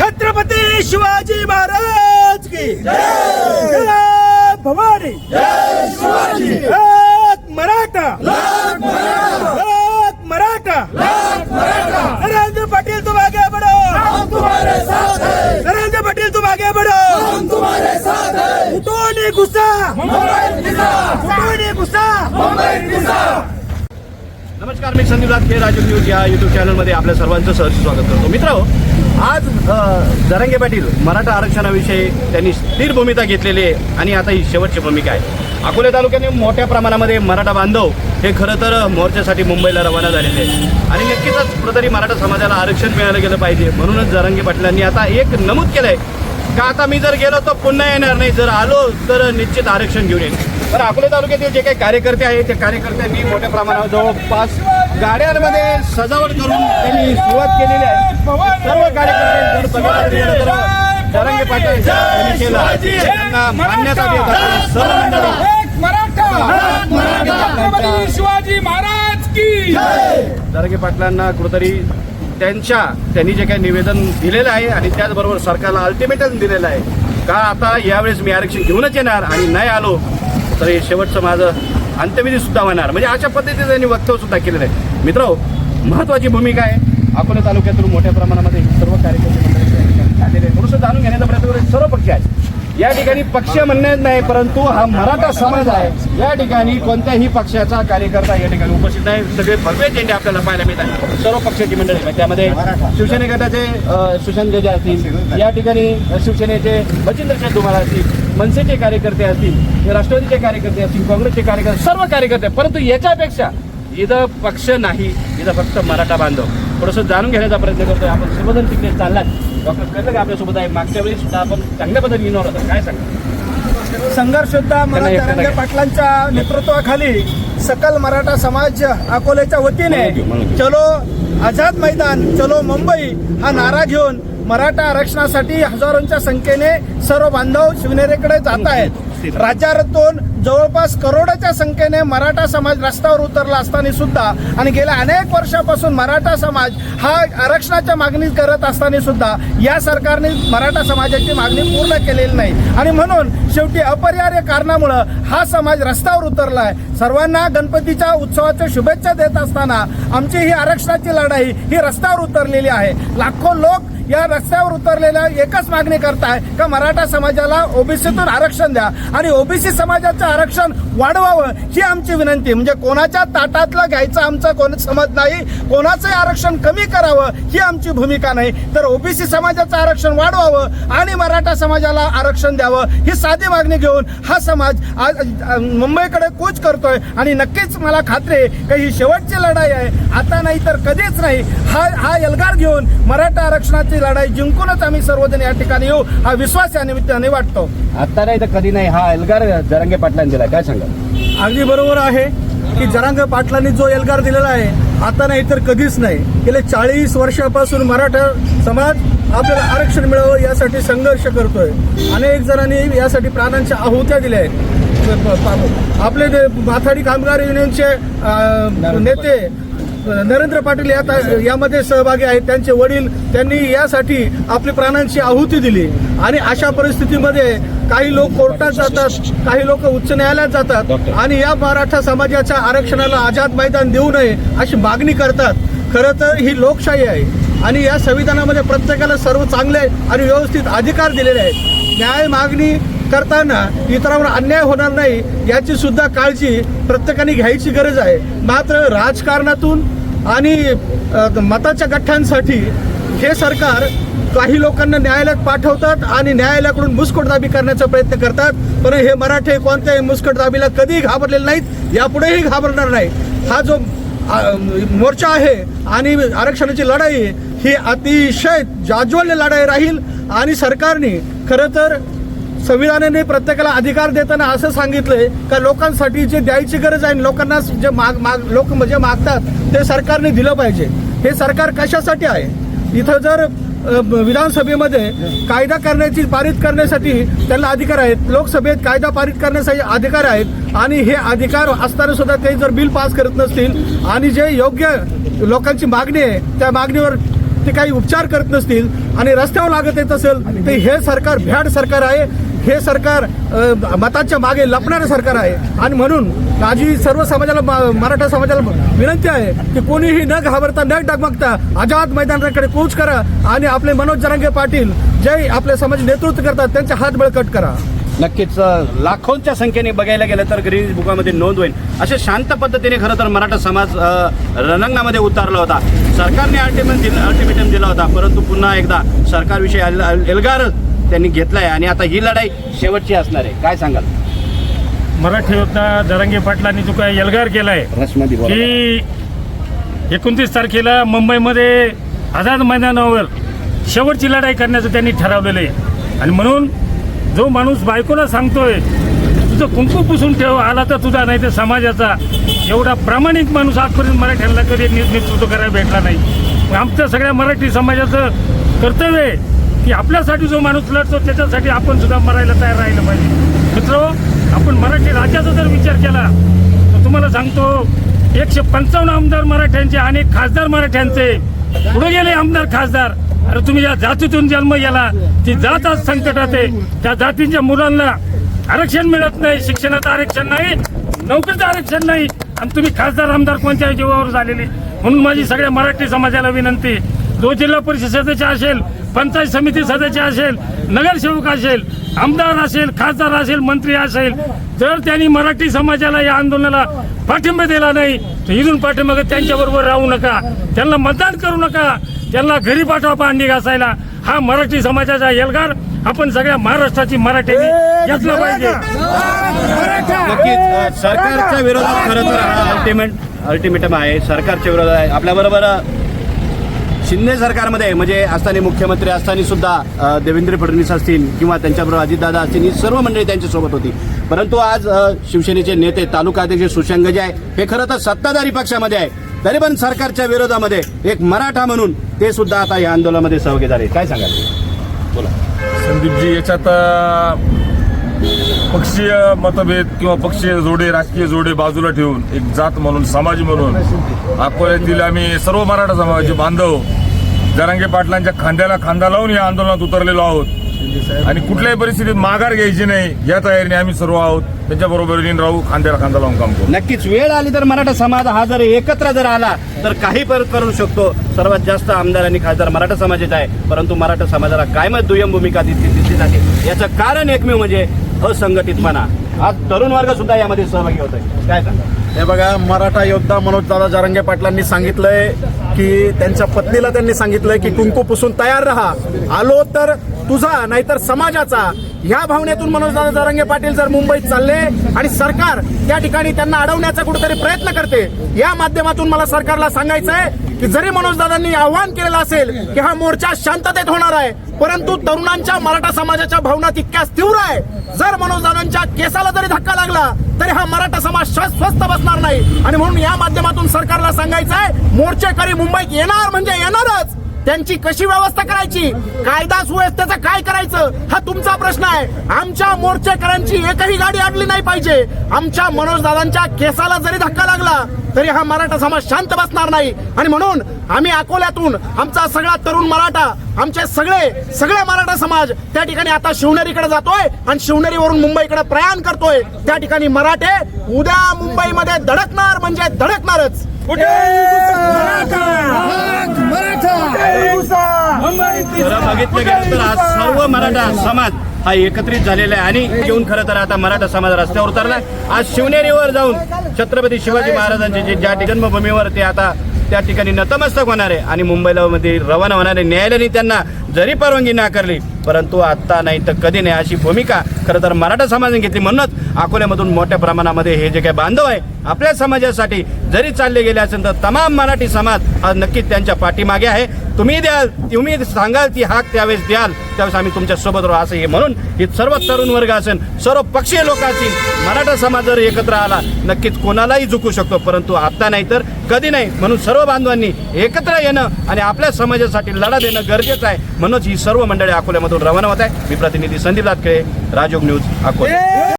छत्रपती शिवाजी महाराज की. जय! भवानी. मराठा. मराठा! नरेंद्र पाटील तुम आगे बढ़ो नरेंद्र पाटील तुम आगे बढ़ो उठोनी गुस्सा. उठोनी गुस्सा। नमस्कार मी संदीप लाटके राजू न्यूज या युट्यूब चॅनलमध्ये आपल्या सर्वांचं सहर्ष स्वागत करतो. मित्र आज जरंगे जरांगे पाटील मराठा आरक्षणाविषयी त्यांनी स्थिर भूमिका घेतलेली आहे आणि आता ही शेवटची भूमिका आहे. अकोले तालुक्याने मोठ्या प्रमाणामध्ये मराठा बांधव हे खरं तर मोर्चासाठी मुंबईला रवाना झालेले आहे आणि नक्कीच कुठंतरी मराठा समाजाला आरक्षण मिळालं गेलं पाहिजे. म्हणूनच जरांगे पाटलांनी आता एक नमूद केलंय का आता मी जर गेलो तर पुन्हा येणार नाही. जर आलो तर निश्चित आरक्षण घेऊन येईल. तर अकोले तालुक्यातील जे काही कार्यकर्ते आहेत त्या कार्यकर्त्यांनी मोठ्या प्रमाणावर जवळपास गाड्यांमध्ये सजावट करून त्यांनी सुरुवात केलेली आहे. सर्व कार्यकर्ते जर बघायला गेलं तर जरांगे पाटील यांनी केलं त्यांना मान्यता देत सर्व मंडळी शिवाजी महाराज की जरांगे पाटलांना कुठंतरी त्यांच्या त्यांनी जे काही निवेदन दिलेलं आहे आणि त्याचबरोबर सरकारला अल्टिमेटम दिलेलं आहे का आता यावेळेस मी आरक्षण घेऊनच येणार आणि नाही आलो तर हे शेवटचं माझं अंत्यविधी सुद्धा होणार. म्हणजे अशा पद्धतीने त्यांनी वक्तव्य सुद्धा केलेलं आहे. मित्र महत्वाची भूमिका आहे. अकोला तालुक्यातून मोठ्या प्रमाणामध्ये सर्व कार्यकर्ते मंडळी आलेले थोडंसं जाणून घेण्याचा प्रयत्न करत सर्व पक्ष आहेत. या ठिकाणी पक्ष म्हणण्यात नाही परंतु हा मराठा समाज आहे. या ठिकाणी कोणत्याही पक्षाचा कार्यकर्ता या ठिकाणी उपस्थित नाही. सगळे भगवे झेंडे आपल्याला पाहायला मिळतात. सर्व पक्षाची मंडळी त्यामध्ये शिवसेने गटाचे सुशांत जे असतील. या ठिकाणी शिवसेनेचे बचिंद्र तुम्हाला असतील. मनसेचे कार्यकर्ते असतील राष्ट्रवादीचे कार्यकर्ते असतील काँग्रेसचे कार्यकर्ते सर्व कार्यकर्ते परंतु याच्यापेक्षा इथं पक्ष नाही इथं फक्त मराठा बांधव. थोडंसं जाणून घेण्याचा प्रयत्न करतोय. आपण सर्वजण तिकडे चाललात डॉक्टर कळलं का आपल्यासोबत आहे. मागच्या वेळी सुद्धा आपण चांगल्या पद्धतीने येणार होता. काय सांगा संघर्ष योद्धा पाटलांच्या नेतृत्वाखाली सकल मराठा समाज अकोल्याच्या वतीने. चलो आझाद मैदान चलो मुंबई हा नारा घेऊन मराठा आरक्षणासाठी हजारोंच्या संख्येने सर्व बांधव शिवनेरीकडे जात आहेत. राज्यातून जवळपास करोडाच्या संख्येने मराठा समाज रस्त्यावर उतरला असताना सुद्धा आणि गेल्या अनेक वर्षापासून मराठा समाज हा आरक्षणाच्या मागणी करत असताना सुद्धा या सरकारने मराठा समाजाची मागणी पूर्ण केलेली नाही. आणि म्हणून शेवटी अपरिहार्य कारणामुळं हा समाज रस्त्यावर उतरला आहे सर्वांना गणपतीच्या उत्सवाच्या शुभेच्छा देत असताना आमची ही आरक्षणाची लढाई ही रस्त्यावर उतरलेली आहे. लाखो लोक या रस्त्यावर उतरलेल्या एकच मागणी करताय का मराठा समाजाला ओबीसीतून आरक्षण द्या? आणि ओबीसी समाजाचं आरक्षण वाढवावं ही आमची विनंती. म्हणजे कोणाच्या ताटातलं घ्यायचं आमचं कोण समज नाही कोणाचंही आरक्षण कमी करावं ही आमची भूमिका नाही. तर ओबीसी समाजाचं आरक्षण वाढवावं आणि मराठा समाजाला आरक्षण द्यावं ही साधी मागणी घेऊन हा समाज आज मुंबईकडे कूच करतोय. आणि नक्कीच मला खात्री आहे की ही शेवटची लढाई आहे. आता नाही तर कधीच नाही. हा हा एल्गार घेऊन मराठा आरक्षणाची लढाई जिंकूनच आम्ही सर्वजण या ठिकाणी येऊ. हा विश्वास या निमित्ताने वाटतो. आता नाही तर कधी नाही. हा एल्गार जरांगे पाटलांनी दिला काय सांगा अगदी बरोबर आहे की जरांग पाटलांनी जो एल्गार दिलेला आहे आता नाही तर कधीच नाही. गेले चाळीस वर्षापासून मराठा समाज आपल्याला आरक्षण मिळावं यासाठी संघर्ष करतोय. अनेक जणांनी यासाठी प्राणांच्या आहुत्या दिल्या आहेत. आपले माथाडी कामगार युनियनचे नेते नरेंद्र पाटील यात यामध्ये सहभागी आहेत. त्यांचे वडील त्यांनी यासाठी आपली प्राणांची आहुती दिली. आणि अशा परिस्थितीमध्ये काही लोक कोर्टात जातात काही लोक उच्च न्यायालयात जातात. आणि या मराठा समाजाच्या आरक्षणाला आझाद मैदान देऊ नये अशी मागणी करतात. खरं तर ही लोकशाही आहे. आणि या संविधानामध्ये प्रत्येकाला सर्व चांगले आणि व्यवस्थित अधिकार दिलेले आहेत. न्याय मागणी करताना इतरांवर अन्याय होणार नाही याची सुद्धा काळजी प्रत्येकाने घ्यायची गरज आहे. मात्र राजकारणातून आणि मताच्या गठ्ठ्यांसाठी हे सरकार काही लोकांना न्यायालयात पाठवतात आणि न्यायालयाकडून मुस्कटदाबी करण्याचा प्रयत्न करतात. पण हे मराठे कोणत्याही मुस्कटदाबीला कधीही घाबरलेले नाहीत यापुढेही घाबरणार नाही. हा जो मोर्चा आहे आणि आरक्षणाची लढाई ही अतिशय जाज्वल्य लढाई राहील आणि सरकारने खरं तर संविधानाने प्रत्येकाला अधिकार देताना असं सांगितलंय का लोकांसाठी जे द्यायची गरज आहे लोकांना जे माग माग लोक जे मागतात ते सरकारने दिलं पाहिजे. हे सरकार कशासाठी आहे? इथं जर विधानसभेमध्ये कायदा करण्याची पारित करण्यासाठी त्यांना अधिकार आहेत लोकसभेत कायदा पारित करण्यासाठी अधिकार आहेत आणि हे अधिकार असताना सुद्धा ते जर बिल पास करत नसतील आणि जे योग्य लोकांची मागणी आहे त्या मागणीवर ते काही उपचार करत नसतील आणि रस्त्यावर लागत येत असेल तर हे सरकार भ्याड सरकार आहे. हे सरकार मताच्या मागे लपणारं सरकार आहे. आणि म्हणून माझी सर्व समाजाला मराठा समाजाला विनंती आहे की कोणीही न घाबरता न डगमगता आझाद मैदानाकडे कूच करा आणि आपले मनोज जरांगे पाटील जे आपल्या समाज नेतृत्व करतात त्यांचे हात बळकट करा. नक्कीच लाखोंच्या संख्येने बघायला गेलं तर ग्रीन बुकामध्ये नोंद होईल. असे शांत पद्धतीने खरं तर मराठा समाज रणांगणामध्ये उतारला होता. सरकारने अल्टिमेट दिला अल्टिमेटम दिला होता परंतु पुन्हा एकदा सरकारविषयी एल- एल्गार त्यांनी घेतलाय आणि आता ही लढाई शेवटची असणार आहे. काय सांगाल? मराठी योद्धा जरांगे पाटलांनी जो काय एल्गार केलाय रसमध्ये की एकोणतीस तारखेला मुंबईमध्ये आझाद मैदानावर शेवटची लढाई करण्याचं त्यांनी ठरवलेलं आहे. आणि म्हणून जो माणूस बायकोला सांगतोय तुझं कुंकू पुसून ठेव आला तर तुझा नाही तर समाजाचा एवढा प्रामाणिक माणूस आजपर्यंत मराठ्यांना कधी नेतृत्व करायला भेटला नाही. मग आमच्या सगळ्या मराठी समाजाचं कर्तव्य आहे की आपल्यासाठी जो माणूस लढतो त्याच्यासाठी आपण सुद्धा मरायला तयार राहिलं पाहिजे. मित्र आपण मराठी राज्याचा जर विचार केला तर तुम्हाला सांगतो एकशे पंचावन्न आमदार मराठ्यांचे आणि खासदार मराठ्यांचे. पुढे गेले आमदार खासदार. अरे तुम्ही या जातीतून जन्म गेला ती जात आज संकटात आहे. त्या जातींच्या मुलांना आरक्षण मिळत नाही शिक्षणाचं आरक्षण नाही नोकरीचं आरक्षण नाही. आणि तुम्ही खासदार आमदार कोणत्या जीवावर झालेले. म्हणून माझी सगळ्या मराठी समाजाला विनंती जो जिल्हा परिषद सदस्य असेल पंचायत समिती सदस्य असेल नगरसेवक असेल आमदार असेल खासदार असेल मंत्री असेल जर त्यांनी मराठी समाजाला या आंदोलनाला पाठिंबा दिला नाही तर इथून पाठिंबा त्यांच्याबरोबर राहू नका. त्यांना मतदान करू नका. त्यांना घरी पाठवा पाणी घासायला. हा मराठी समाजाचा एल्गार. आपण सगळ्या महाराष्ट्राची मराठी घेतला पाहिजे. नक्कीच सरकारच्या विरोधात खरं तर अल्टिमेट अल्टिमेटम आहे. सरकारच्या विरोधात आहे. आपल्याबरोबर शिंदे सरकारमध्ये म्हणजे असताना मुख्यमंत्री असताना सुद्धा देवेंद्र फडणवीस असतील किंवा त्यांच्याबरोबर अजितदादा असतील ही सर्व मंडळी त्यांच्यासोबत होती. परंतु आज शिवसेनेचे नेते तालुका अध्यक्ष सुशंग जे आहे हे खरं तर सत्ताधारी पक्षामध्ये आहे तरी पण सरकारच्या विरोधामध्ये एक मराठा म्हणून ते सुद्धा आता या आंदोलनामध्ये सहभागी झाले काय सांगाल? बोला. संदीपजी याच्यात पक्षीय मतभेद किंवा पक्षीय जोडे राजकीय जोडे बाजूला ठेवून एक जात म्हणून समाज म्हणून अकोल्यातील आम्ही सर्व मराठा समाजाचे बांधव जरांगे पाटलांच्या खांद्याला खांदा लावून या आंदोलनात उतरलेलो आहोत. आणि कुठल्याही परिस्थितीत माघार घ्यायची नाही या तयारीने आम्ही सर्व आहोत. त्यांच्या बरोबरीने राहू खांद्याला खांदा लावून काम करू. नक्कीच वेळ आली तर मराठा समाज हा जर एकत्र जर आला तर काही परत करू शकतो. सर्वात जास्त आमदार आणि खासदार मराठा समाजाचा आहे परंतु मराठा समाजाला कायमच दुय्यम भूमिका दिसली दिसली जाते. याचं कारण एकमेव म्हणजे असंघटितपणा आज तरुण वर्ग सुद्धा यामध्ये सहभागी होत आहे काय सांगा हे बघा मराठा योद्धा मनोज दादा जारंगे पाटलांनी सांगितलंय की त्यांच्या पत्नीला त्यांनी सांगितलंय की कुंकू पुसून तयार राहा. आलो तर तुझा नाहीतर समाजाचा. ह्या भावनेतून मनोज दादा जारंगे पाटील जर मुंबईत चालले आणि सरकार त्या ठिकाणी त्यांना अडवण्याचा कुठेतरी प्रयत्न करते या माध्यमातून मला सरकारला सांगायचं आहे की जरी मनोज दादांनी आव्हान केलेलं असेल की हा मोर्चा शांततेत होणार आहे परंतु तरुणांच्या मराठा समाजाच्या भावना तितक्याच तीव्र आहे. जर मनोज दादांच्या केसाला जरी धक्का लागला तरी हा मराठा समाज श- स्वस्थ बसणार नाही. आणि म्हणून या माध्यमातून सरकारला सांगायचं आहे मोर्चेकरी मुंबईत येणार म्हणजे येणारच. त्यांची कशी व्यवस्था करायची? कायदा सुव्यवस्थेचं काय करायचं? हा तुमचा प्रश्न आहे. आमच्या मोर्चेकरांची एकही गाडी अडली नाही पाहिजे. आमच्या मनोज दादांच्या केसाला जरी धक्का लागला तरी हा मराठा समाज शांत बसणार नाही. आणि म्हणून आम्ही अकोल्यातून आमचा सगळा तरुण मराठा आमचे सगळे सगळे मराठा समाज त्या ठिकाणी आता शिवनेरीकडे जातोय आणि शिवनेरीवरून मुंबईकडे प्रयाण करतोय. त्या ठिकाणी मराठे उद्या मुंबईमध्ये धडकणार म्हणजे धडकणारच. खरं बघितलं गेलं तर आज सर्व मराठा समाज हा एकत्रित झालेला आहे आणि घेऊन खरं तर आता मराठा समाज रस्त्यावर उतरलाय. आज शिवनेरीवर जाऊन छत्रपती शिवाजी महाराजांचे जे ज्या जन्मभूमीवर ते आता त्या ठिकाणी नतमस्तक होणार आहे आणि मुंबईला मध्ये रवाना होणार आहे. न्यायालयाने त्यांना जरी परवानगी नाकारली परंतु आत्ता नाही तर कधी नाही अशी भूमिका. खरं तर मराठा समाजाने घेतली म्हणूनच अकोल्यामधून मोठ्या प्रमाणामध्ये हे जे काही बांधव आहे आपल्या समाजासाठी जरी चालले गेले असेल तर तमाम मराठी समाज हा नक्कीच त्यांच्या पाठीमागे आहे. तुम्ही द्याल तुम्ही सांगाल ती हाक त्यावेळेस द्याल. त्यावेळेस आम्ही तुमच्यासोबत राहू असं हे म्हणून हे सर्व तरुण वर्ग असेल सर्व पक्षीय लोक असतील मराठा समाज जर एकत्र आला नक्कीच कोणालाही झुकू शकतो परंतु आता नाही तर कधी नाही. म्हणून सर्व बांधवांनी एकत्र येणं आणि आपल्या समाजासाठी लढा देणं गरजेचं आहे. म्हणूनच ही सर्व मंडळी अकोल्यामधून रवाना होत आहे मी प्रतिनिधी संदीप लातखे राजयोग न्यूज अकोला.